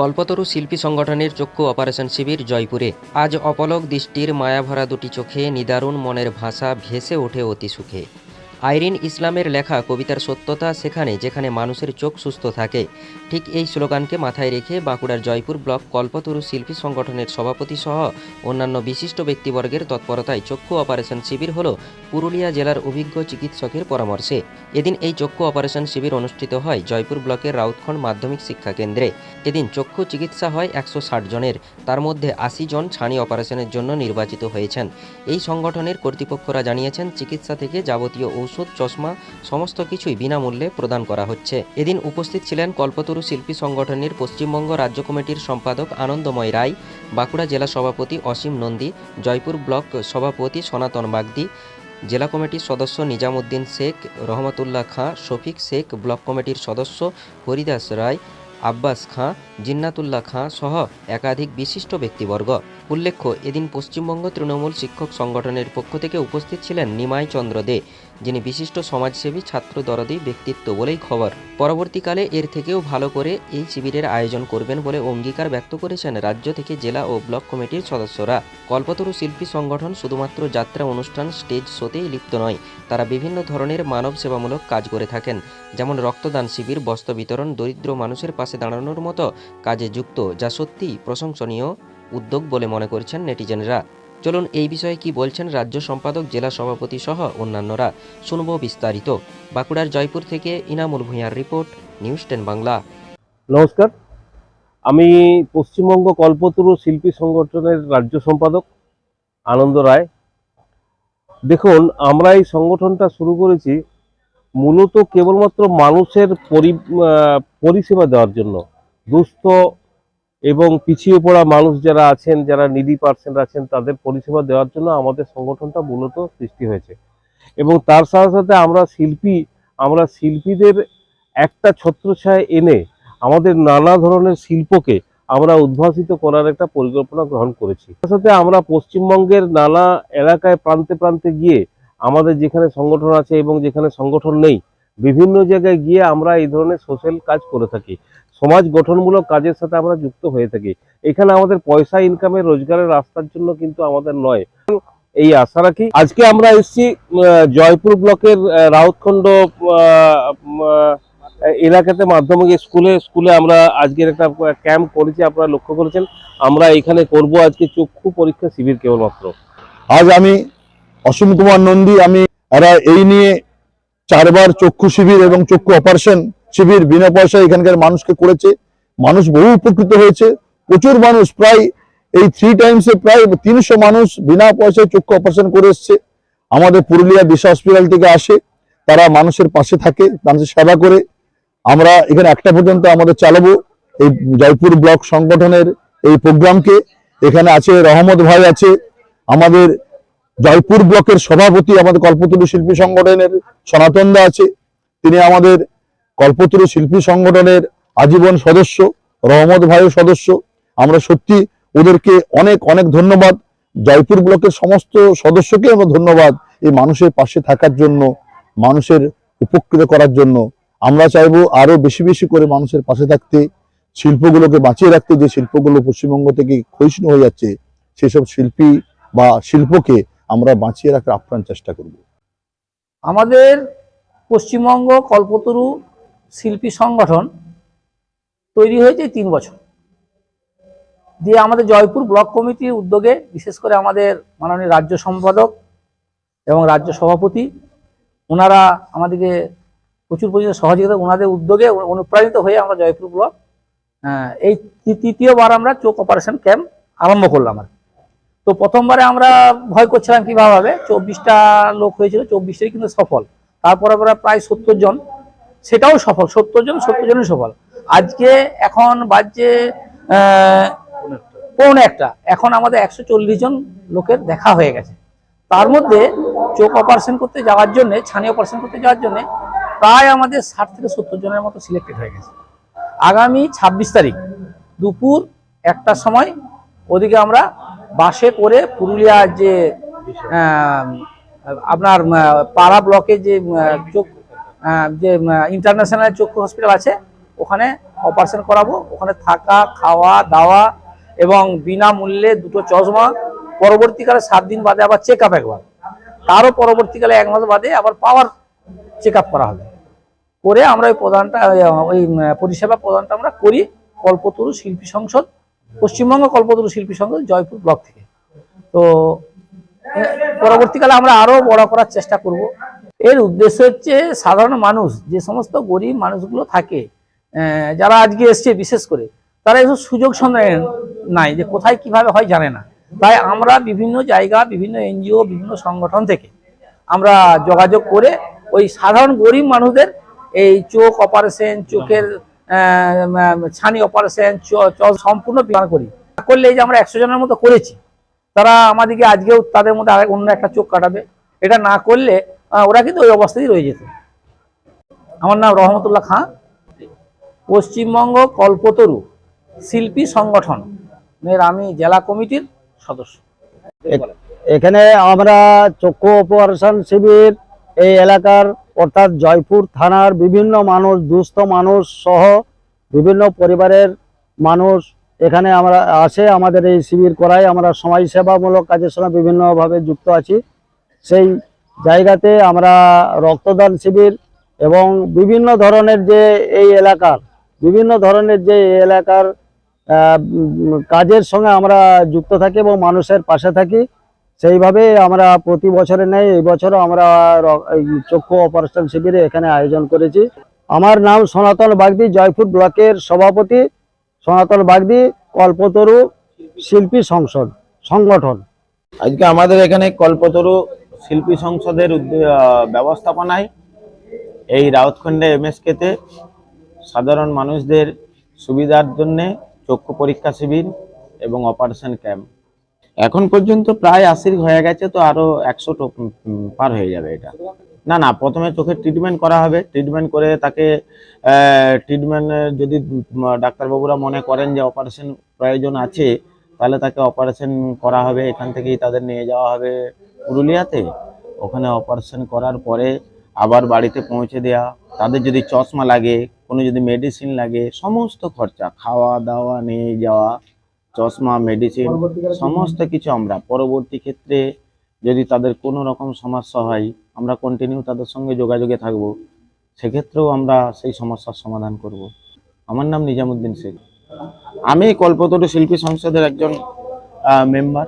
কল্পতরু শিল্পী সংগঠনের চক্ষু অপারেশন শিবির জয়পুরে। আজ অপলক দৃষ্টির মায়াভরা দুটি চোখে নিদারুণ মনের ভাষা ভেসে ওঠে অতি সুখে। আইরিন ইসলামের লেখা কবিতার সত্যতা সেখানে, যেখানে মানুষের চোখ সুস্থ থাকে। ঠিক এই স্লোগানকে মাথায় রেখে বাঁকুড়ার জয়পুর ব্লক কল্পতরু শিল্পী সংগঠনের সভাপতি সহ অন্যান্য বিশিষ্ট ব্যক্তিবর্গের তৎপরতায় চক্ষু অপারেশন শিবির হল পুরুলিয়া জেলার অভিজ্ঞ চিকিৎসকের পরামর্শে, এদিন এই চক্ষু অপারেশন শিবির অনুষ্ঠিত হয় জয়পুর ব্লকের রাউতখণ্ড মাধ্যমিক শিক্ষা কেন্দ্রে। এদিন চক্ষু চিকিৎসা হয় একশো ষাট জনের, তার মধ্যে আশি জন ছানি অপারেশনের জন্য নির্বাচিত হয়েছেন। এই সংগঠনের কর্তৃপক্ষরা জানিয়েছেন, চিকিৎসা থেকে যাবতীয় ঔষধ, চশমা, সমস্ত কিছুই বিনামূল্যে প্রদান করা হচ্ছে। এদিন উপস্থিত ছিলেন কল্পতরু শিল্পী সংগঠনের পশ্চিমবঙ্গ রাজ্য কমিটির সম্পাদক আনন্দময় রায়, বাঁকুড়া জেলা সভাপতি অসীম নন্দী, জয়পুর ব্লক সভাপতি সনাতন বাগদি জেলা কমিটির সদস্য নিজামুদ্দিন শেখ, রহমতুল্লাহ খাঁ, শফিক শেখ, ব্লক কমিটির সদস্য হরিদাস রায়, আব্বাস খাঁ, জিন্নাতুল্লাহ খাঁ সহ একাধিক বিশিষ্ট ব্যক্তিবর্গ। উল্লেখ্য, এদিন পশ্চিমবঙ্গ তৃণমূল শিক্ষক সংগঠনের পক্ষ থেকে উপস্থিত ছিলেন নিমাই চন্দ্র দে। যিনি বিশিষ্ট সমাজসেবী, ছাত্র দরদি, ব্যক্তিত্ব বলেই খবর। পরবর্তীকালে এর থেকেও ভালো করে এই শিবিরের আয়োজন করবেন বলে অঙ্গীকার ব্যক্ত করেছেন রাজ্য থেকে জেলা ও ব্লক কমিটির সদস্যরা। কল্পতরু শিল্পী সংগঠন শুধুমাত্র যাত্রা অনুষ্ঠান স্টেজ শোতেই লিপ্ত নয়, তারা বিভিন্ন ধরনের মানব সেবামূলক কাজ করে থাকেন, যেমন রক্তদান শিবির, বস্ত্র বিতরণ, দরিদ্র মানুষের পাশে দাঁড়ানোর মতো কাজে যুক্ত, যা সত্যিই প্রশংসনীয় উদ্যোগ বলে মনে করছেন নেটিজেনরা। চলুন এই বিষয়ে কি বলছেন রাজ্য সম্পাদক, জেলা সভাপতি সহ অন্যান্যরা। শুনব বিস্তারিত। বাঁকুড়ার জয়পুর থেকে ইনামুল ভূঁইয়ার রিপোর্ট, নিউজ টেন বাংলা। নমস্কার। আমি পশ্চিমবঙ্গ কল্পতরু শিল্পী সংগঠনের রাজ্য সম্পাদক আনন্দ রায়। দেখুন, আমরা এই সংগঠনটা শুরু করেছি মূলত কেবলমাত্র মানুষের পরি পরিষেবা দেওয়ার জন্য। দুস্থ এবং পিছিয়ে পড়া মানুষ যারা আছেন, যারা নিডি পার্সেন্ট আছেন, তাদের পরিষেবা দেওয়ার জন্য আমাদের সংগঠনটা মূলত সৃষ্টি হয়েছে। এবং তার সাথে সাথে আমরা শিল্পী, আমরা শিল্পীদের একটা ছত্রছায় এনে আমাদের নানা ধরনের শিল্পকে আমরা উদ্ভাসিত করার একটা পরিকল্পনা গ্রহণ করেছি। তার সাথে আমরা পশ্চিমবঙ্গের নানা এলাকায় প্রান্তে প্রান্তে গিয়ে আমাদের যেখানে সংগঠন আছে এবং যেখানে সংগঠন নেই, বিভিন্ন জায়গায় গিয়ে আমরা এই ধরনের সোশ্যাল কাজ করে থাকি। সমাজ গঠনমূলক কাজের সাথে আমরা যুক্ত হয়ে থাকি। এখানে আমাদের পয়সা ইনকামের রোজগারের রাস্তার জন্য কিন্তু আমাদের নয়। এই আশা রাখি। আজকে আমরা এসেছি জয়পুর ব্লকের রাউতখণ্ড এলাকাতে মাধ্যমিক স্কুলে। স্কুলে আমরা আজকের একটা ক্যাম্প করেছি, আপনারা লক্ষ্য করেছেন। আমরা এখানে করব আজকে চক্ষু পরীক্ষা শিবির কেবলমাত্র। আজ আমি অসীম কুমার নন্দী, আমি এরা এই নিয়ে চারবার চক্ষু শিবির এবং চক্ষু অপারেশন শিবির, বিনা পয়সায় এখানকার মানুষকে করেছে। মানুষ বহু উপকৃত হয়েছে। প্রচুর মানুষ প্রায় এই থ্রি টাইমসে প্রায় তিনশো মানুষ বিনা পয়সায় চক্ষু অপারেশন করে এসছে। আমাদের পুরুলিয়া দিশা হসপিটাল থেকে আসে। তারা মানুষের পাশে থাকে, মানুষের সেবা করে। আমরা এখানে একটা পর্যন্ত আমাদের চালাবো। এই জয়পুর ব্লক সংগঠনের এই প্রোগ্রামকে। এখানে আছে রহমত ভাই আছে। আমাদের জয়পুর ব্লকের সভাপতি আমাদের কল্পতরু শিল্পী সংগঠনের সনাতন দা আছে। তিনি আমাদের কল্পতরু শিল্পী সংগঠনের আজীবন সদস্য, রহমত ভাইও সদস্য। আমরা সত্যি ওদেরকে অনেক অনেক ধন্যবাদ। জয়পুর ব্লকের সমস্ত সদস্যকে আমরা ধন্যবাদ এই মানুষের পাশে থাকার জন্য, মানুষের উপকৃত করার জন্য। আমরা চাইব আরও বেশি বেশি করে মানুষের পাশে থাকতে, শিল্পগুলোকে বাঁচিয়ে রাখতে, যে শিল্পগুলো পশ্চিমবঙ্গ থেকে ক্ষয়িষ্ণু হয়ে যাচ্ছে, সেসব শিল্পী বা শিল্পকে আমরা বাঁচিয়ে রাখার আপ্রাণ চেষ্টা করব। আমাদের পশ্চিমবঙ্গ কল্পতরু শিল্পী সংগঠন তৈরি হয়েছে তিন বছর। দিয়ে আমাদের জয়পুর ব্লক কমিটির উদ্যোগে বিশেষ করে আমাদের মাননীয় রাজ্য সম্পাদক এবং রাজ্য সভাপতি, ওনারা আমাদেরকে প্রচুর পরিমাণে সহযোগিতা, ওনাদের উদ্যোগে অনুপ্রাণিত হয়ে আমরা জয়পুর ব্লক এই তৃতীয়বার আমরা চোখ অপারেশন ক্যাম্প আরম্ভ করলাম আর তো প্রথমবারে আমরা ভয় করছিলাম কীভাবে চব্বিশটা লোক হয়েছিল, চব্বিশটাই কিন্তু সফল। তারপরে প্রায় সত্তর জন সেটাও সফল, সত্তর জন সত্তর জনই সফল। আজকে এখন বাজছে পৌনে একটা। এখন আমাদের একশো চল্লিশ জন লোকের দেখা হয়ে গেছে। তার মধ্যে চোখ অপারেশন করতে যাওয়ার জন্য, ছানি অপারেশন করতে যাওয়ার জন্য প্রায় আমাদের ষাট থেকে সত্তর জনের মতো সিলেক্টেড হয়ে গেছে। আগামী ছাব্বিশ তারিখ দুপুর একটার সময় ওদিকে আমরা বাসে করে পুরুলিয়ার যে আপনার পাড়া ব্লকে যে চোখ যে ইন্টারন্যাশনাল চক্ষু হসপিটাল আছে, ওখানে অপারেশন করাবো। ওখানে থাকা, খাওয়া, দাওয়া এবং বিনামূল্যে দুটো চশমা, পরবর্তীকালে সাত দিন বাদে আবার চেক আপ একবার। তারও পরবর্তীকালে এক মাস বাদে আবার পাওয়ার চেক আপ করা হবে। করে আমরা ওই প্রদানটা ওই পরিষেবা প্রদানটা আমরা করি কল্পতরু শিল্পী সংসদ, পশ্চিমবঙ্গ কল্পতরু শিল্পী সংসদ, জয়পুর ব্লক থেকে। তো পরবর্তীকালে আমরা আরও বড় করার চেষ্টা করব। এর উদ্দেশ্য হচ্ছে সাধারণ মানুষ, যে সমস্ত গরিব মানুষগুলো থাকে যারা আজকে এসছে বিশেষ করে, তারা এসব সুযোগ সন্ধান নাই যে কোথায় কীভাবে হয় জানে না। তাই আমরা বিভিন্ন জায়গা, বিভিন্ন এনজিও, বিভিন্ন সংগঠন থেকে আমরা যোগাযোগ করে ওই সাধারণ গরিব মানুষদের এই চোখ অপারেশন, চোখের ছানি অপারেশন সম্পূর্ণ বিমান করি। করলে এই যে আমরা একশো জনের মতো করেছি, তারা আমাদেরকে আজকেও তাদের মধ্যে অন্য একটা চোখ কাটাবে। এটা না করলে ওরা কিন্তু ওই অবস্থাতেই রয়ে যেত। আমার নাম রহমতুল্লাহ খাঁ। পশ্চিমবঙ্গ কল্পতরু শিল্পী সংগঠন, এর আমি জেলা কমিটির সদস্য। এখানে আমরা চক্ষু অপারেশন শিবির, এই এলাকার অর্থাৎ জয়পুর থানার বিভিন্ন মানুষ, দুস্থ মানুষ সহ বিভিন্ন পরিবারের মানুষ এখানে আমরা আসে, আমাদের এই শিবির করায় আমরা সমাজসেবামূলক কাজের সঙ্গে বিভিন্নভাবে যুক্ত আছি। সেই জায়গাতে আমরা রক্তদান শিবির এবং বিভিন্ন ধরনের যে এই এলাকার, বিভিন্ন ধরনের যে এলাকার কাজের সঙ্গে আমরা যুক্ত থাকি এবং মানুষের পাশে থাকি, সেইভাবে আমরা প্রতি বছরে নেই এই বছরও আমরা চক্ষু অপারেশন শিবিরে এখানে আয়োজন করেছি। আমার নাম সনাতন বাগদি, জয়পুর ব্লকের সভাপতি সনাতন বাগদি, কল্পতরু শিল্পী সংসদ, সংগঠন। আজকে আমাদের এখানে কল্পতরু শিল্পী সংসদের ব্যবস্থাপনায় এই রাউতখণ্ডে এমএসকেতে সাধারণ মানুষদের সুবিধার জন্য চক্ষু পরীক্ষা শিবির এবং অপারেশন ক্যাম্প। এখন পর্যন্ত প্রায় আশির হয়ে গেছে, তো আরও একশো পার হয়ে যাবে এটা। না না, প্রথমে চোখের ট্রিটমেন্ট করা হবে। ট্রিটমেন্ট করে তাকে ট্রিটমেন্ট যদি ডাক্তারবাবুরা মনে করেন যে অপারেশন প্রয়োজন আছে, তাহলে তাকে অপারেশন করা হবে। এখান থেকেই তাদের নিয়ে যাওয়া হবে। পুরুলিয়াতে? ওখানে অপারেশন করার পরে আবার বাড়িতে পৌঁছে দেওয়া তাদের যদি চশমা লাগে, কোনো যদি মেডিসিন লাগে, সমস্ত খরচা, খাওয়া দাওয়া নিয়ে যাওয়া, চশমা মেডিসিন সমস্ত কিছু আমরা। পরবর্তী ক্ষেত্রে যদি তাদের কোনো রকম সমস্যা হয়, আমরা কন্টিনিউ তাদের সঙ্গে যোগাযোগে থাকব। সেক্ষেত্রেও আমরা সেই সমস্যার সমাধান করব। আমার নাম নিজামুদ্দিন শেখ। আমি কল্পতরু শিল্পী সংসদের একজন মেম্বার